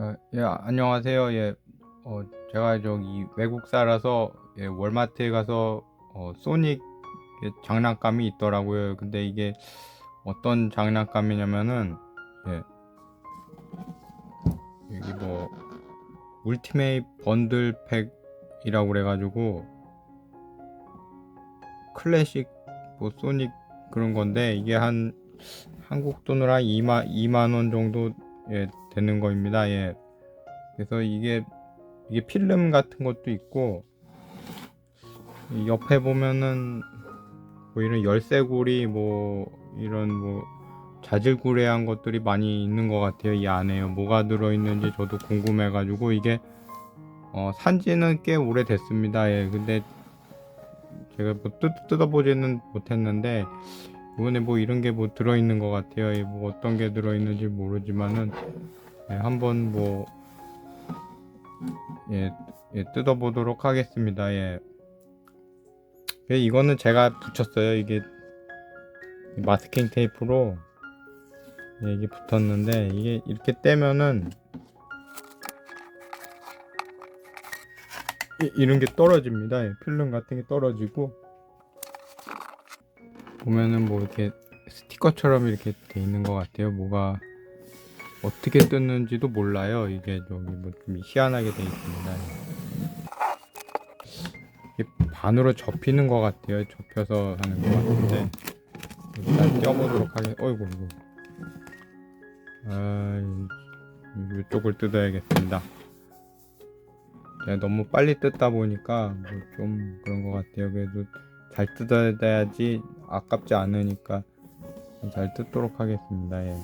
어, 예, 안녕하세요. 예, 어, 제가 저기 외국 살아서 예, 월마트에 가서 어, 소닉 예, 장난감이 있더라고요. 근데 이게 어떤 장난감이냐면은 예, 여기 뭐 울티메이트 번들 팩이라고 그래가지고 클래식 뭐 소닉 그런 건데 이게 한 한국 돈으로 한 2만 2만 원 정도 예, 되는 거입니다. 예. 그래서 이게 이게 필름 같은 것도 있고 이 옆에 보면은 뭐 이런 열쇠고리 뭐 이런 뭐 자질구레한 것들이 많이 있는 것 같아요. 이 안에요. 뭐가 들어있는지 저도 궁금해가지고 이게 어, 산지는 꽤 오래됐습니다. 예. 근데 제가 뭐 뜯, 뜯어보지는 못했는데 이번에 뭐 이런 게 뭐 들어있는 것 같아요. 예, 뭐 어떤 게 들어있는지 모르지만은 예, 한번 뭐 예, 예, 뜯어보도록 하겠습니다. 예. 예, 이거는 제가 붙였어요. 이게 마스킹 테이프로 예, 이게 붙었는데 이게 이렇게 떼면은 이, 이런 게 떨어집니다. 예, 필름 같은 게 떨어지고 보면은 뭐 이렇게 스티커처럼 이렇게 돼 있는 것 같아요. 뭐가 어떻게 뜯는지도 몰라요. 이게 저기 뭐 좀 희한하게 돼 있습니다. 이게 반으로 접히는 것 같아요. 접혀서 하는 것 같은데 일단 껴보도록 하겠. 어이구 이거. 아 이- 이쪽을 뜯어야겠습니다. 제가 너무 빨리 뜯다 보니까 뭐 좀 그런 것 같아요. 그래도 잘 뜯어야지 아깝지 않으니까 잘 뜯도록 하겠습니다. 예.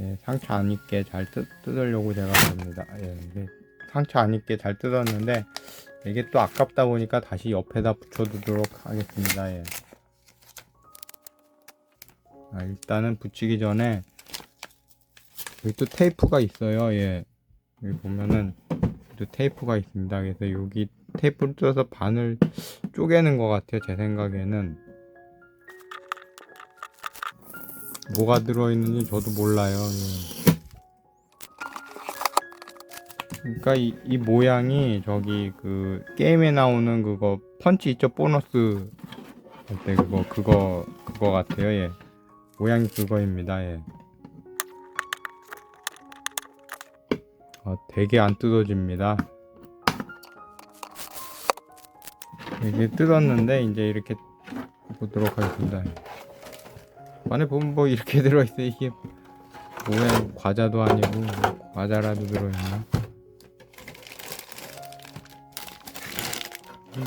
예, 상처 안 입게 잘 뜯, 뜯으려고 제가 합니다. 예, 상처 안 입게 잘 뜯었는데 이게 또 아깝다 보니까 다시 옆에다 붙여두도록 하겠습니다. 예. 아, 일단은 붙이기 전에 여기 또 테이프가 있어요. 예. 여기 보면은 또 테이프가 있습니다. 그래서 여기 테이프를 뜯어서 반을 쪼개는 것 같아요. 제 생각에는 뭐가 들어있는지 저도 몰라요. 예. 그러니까 이, 이 모양이 저기 그 게임에 나오는 그거 펀치 있죠 보너스 할 때 그거 그거 그거 같아요. 예. 모양이 그거입니다. 예. 어, 되게 안 뜯어집니다. 이게 뜯었는데 이제 이렇게 보도록 하겠습니다. 안에 보면 뭐 이렇게 들어있어 이게 뭐야 과자도 아니고 뭐 과자라도 들어있나?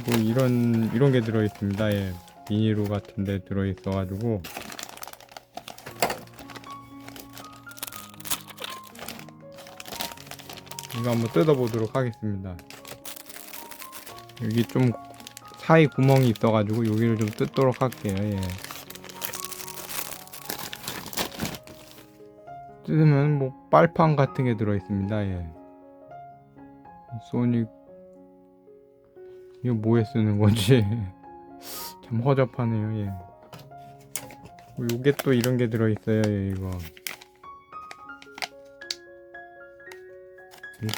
뭐 이런 이런 게 들어있습니다. 예. 비닐로 같은데 들어있어 가지고 이거 한번 뜯어보도록 하겠습니다. 여기 좀 사이 구멍이 있어가지고 여기를 좀 뜯도록 할게요. 예. 뜯으면 뭐 빨판 같은 게 들어 있습니다. 예. 소닉 이거 뭐에 쓰는 건지 참 허접하네요. 예. 뭐 요게 또 이런 게 들어 있어요. 예, 이거.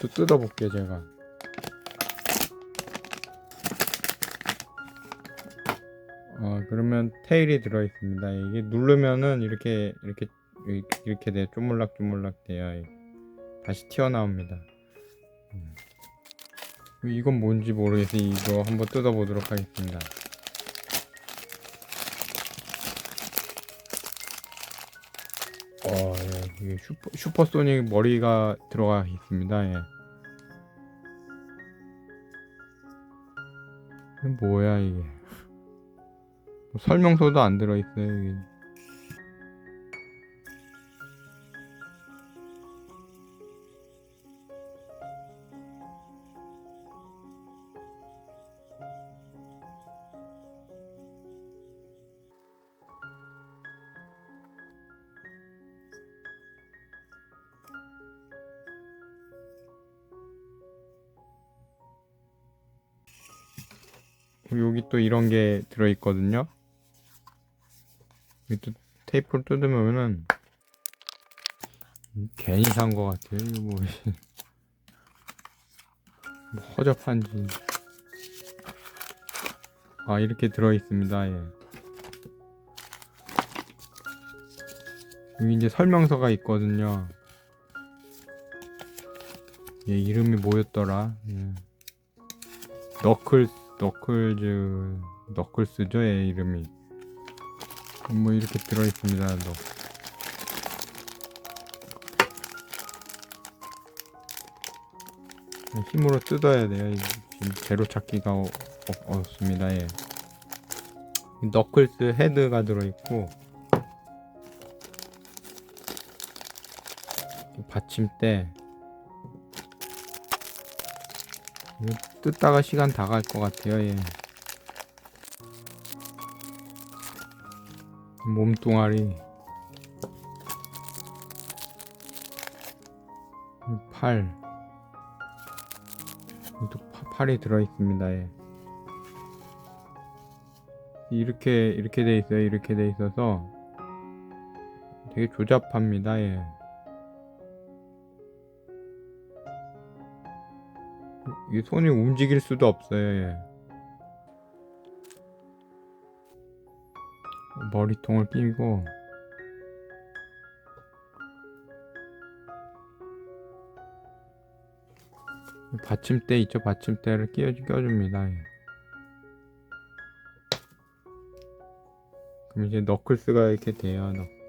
또 뜯어볼게요 제가 어 그러면 테일이 들어있습니다 이게 누르면은 이렇게 이렇게 이렇게 돼 쪼물락쪼물락 예. 다시 튀어나옵니다 음. 이건 뭔지 모르겠어 이거 한번 뜯어보도록 하겠습니다 어, 예, 이게 슈퍼, 슈퍼소닉 머리가 들어가 있습니다. 예. 뭐야 이게? 뭐 설명서도 안 들어있어요. 이게. 여기 또 이런 게 들어있거든요. 여기 또 테이프를 뜯으면은 괜히 산 거 같아요. 이거 뭐, 뭐 허접한지. 아 이렇게 들어 있습니다. 예. 여기 이제 설명서가 있거든요. 얘 이름이 뭐였더라? 예. 너클 너클즈 너클스죠 얘 이름이. 뭐 이렇게 들어 있습니다. 너. 힘으로 뜯어야 돼요. 재료 찾기가 어, 어, 어렵습니다. 예. 이 너클스 헤드가 들어있고 이 받침대 뜯다가 시간 다 갈 것 같아요. 예. 몸뚱아리 이팔또 팔이 들어 있습니다. 예. 이렇게 이렇게 돼 있어요. 이렇게 돼 있어서 되게 조잡합니다. 예. 이 손이 움직일 수도 없어요. 예. 머리통을 끼고 받침대 있죠? 받침대를 끼워 껴줍니다. 예. 그럼 이제 너클스가 이렇게 돼요. 너. 예.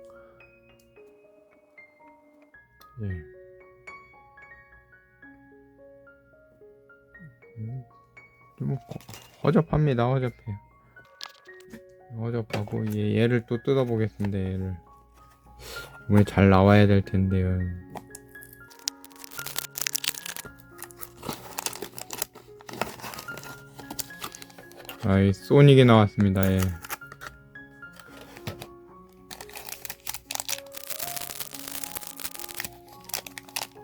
좀 허- 허접합니다. 허접해요. 허접하고 얘, 얘를 또 뜯어보겠습니다. 얘를 이번에 잘 나와야 될 텐데요. 아이 소닉이 나왔습니다. 예.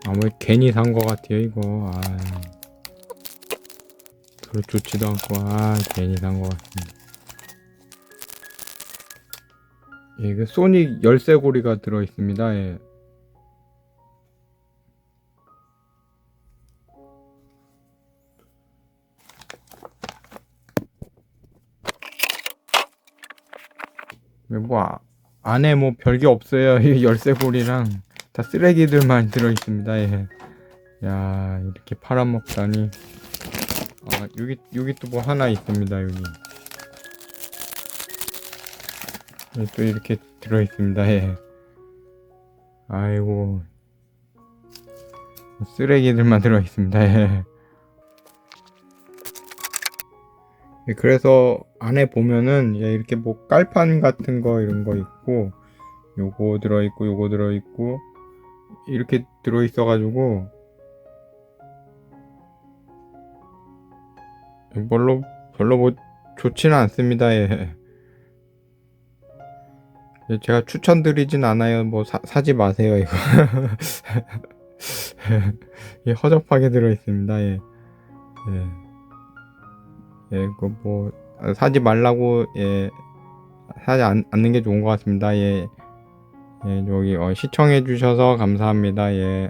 아무 괜히 산 것 같아요 이거. 아. 별로 좋지도 않고 아 괜히 산 것 같습니다. 예, 이거 소닉 열쇠고리가 들어 있습니다. 예. 뭐 아- 안에 뭐 별게 없어요. 이 열쇠고리랑 다 쓰레기들만 들어 있습니다. 예. 야 이렇게 팔아먹다니. 아 여기 여기 또 뭐 하나 있습니다. 여기. 여기 또 이렇게 들어 있습니다. 예. 아이고 쓰레기들만 들어 있습니다. 예. 예, 그래서 안에 보면은 예, 이렇게 뭐 깔판 같은 거 이런 거 있고 요거 들어 있고 요거 들어 있고 이렇게 들어 있어 가지고 별로 별로 뭐 좋지는 않습니다. 예. 예, 제가 추천드리진 않아요. 뭐 사, 사지 마세요 이거. 예, 허접하게 들어있습니다. 예. 예. 예, 그 뭐 사지 말라고 예 사지 않, 않는 게 좋은 것 같습니다. 예, 예 여기 어, 시청해 주셔서 감사합니다. 예.